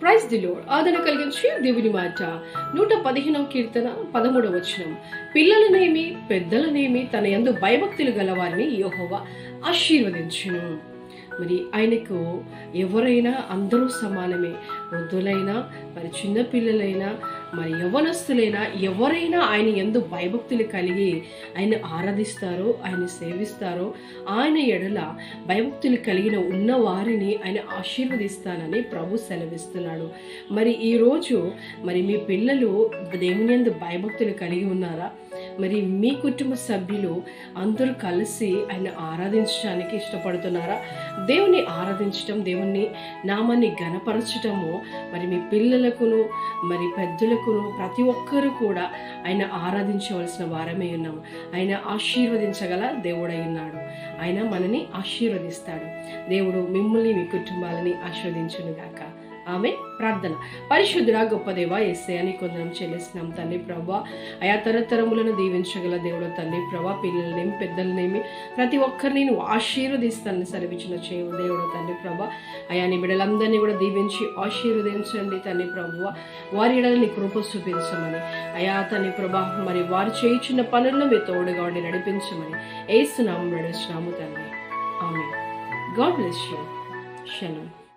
Praise the load ఆదరణ కలిగించి దేవుని మాట. నూట పదిహేనవ కీర్తన పదమూడవ వచనం. పిల్లలనేమి పెద్దలనేమి తన ఎందు భయభక్తులు గలవారిని యోహోవ ఆశీర్వదించును. మరి ఆయనకు ఎవరైనా అందరూ సమానమే. వృద్ధులైనా మరి చిన్నపిల్లలైనా మరి యవనస్తులైనా ఎవరైనా ఆయన ఎందు భయభక్తులు కలిగి ఆయన ఆరాధిస్తారో ఆయన సేవిస్తారో ఆయన ఎడల భయభక్తులు కలిగిన ఉన్న వారిని ఆయన ఆశీర్వదిస్తానని ప్రభు సెలవిస్తున్నాడు. మరి ఈరోజు మరి మీ పిల్లలు దేవుని ఎందు భయభక్తులు కలిగి ఉన్నారా? మరి మీ కుటుంబ సభ్యులు అందరూ కలిసి ఆయన ఆరాధించడానికి ఇష్టపడుతున్నారా? దేవుని ఆరాధించటం దేవుని నామాన్ని గణపరచటము మరి మీ పిల్లలకును మరి పెద్దలకును ప్రతి ఒక్కరు కూడా ఆయన ఆరాధించవలసిన వారమే ఉన్నాము ఆయన ఆశీర్వదించగల దేవుడై ఉన్నాడు. ఆయన మనని ఆశీర్వదిస్తాడు. దేవుడు మిమ్మల్ని మీ కుటుంబాలని ఆశీర్వదించునుగాక. ఆమె ప్రార్థన. పరిశుద్ధుడా గొప్ప దేవ ఎస్సే అని కొందరం చెల్లిస్తున్నాం తండ్రి ప్రభా. ఆయా తరతరములను దీవించగల దేవుడు తండ్రి ప్రభా. పిల్లలనేమి పెద్దలనేమి ప్రతి ఒక్కరిని నువ్వు ఆశీర్వదిస్తానని సరిపించిన చేయవు దేవుడు తండ్రి ప్రభా. అయా నీ బిడ్డలందరినీ కూడా దీవించి ఆశీర్వదించండి తండ్రి ప్రభు. వారి ఎడల నీ కృప చూపించమని. అయా తండ్రి ప్రభా మరి వారు చేయించిన పనుల్లో మీ తోడుగా ఉండి నడిపించమని. ఏస్తున్నాము నడుస్తున్నాము తండ్రి ఆమె గాడ్ బ్లెస్ యూ. షలో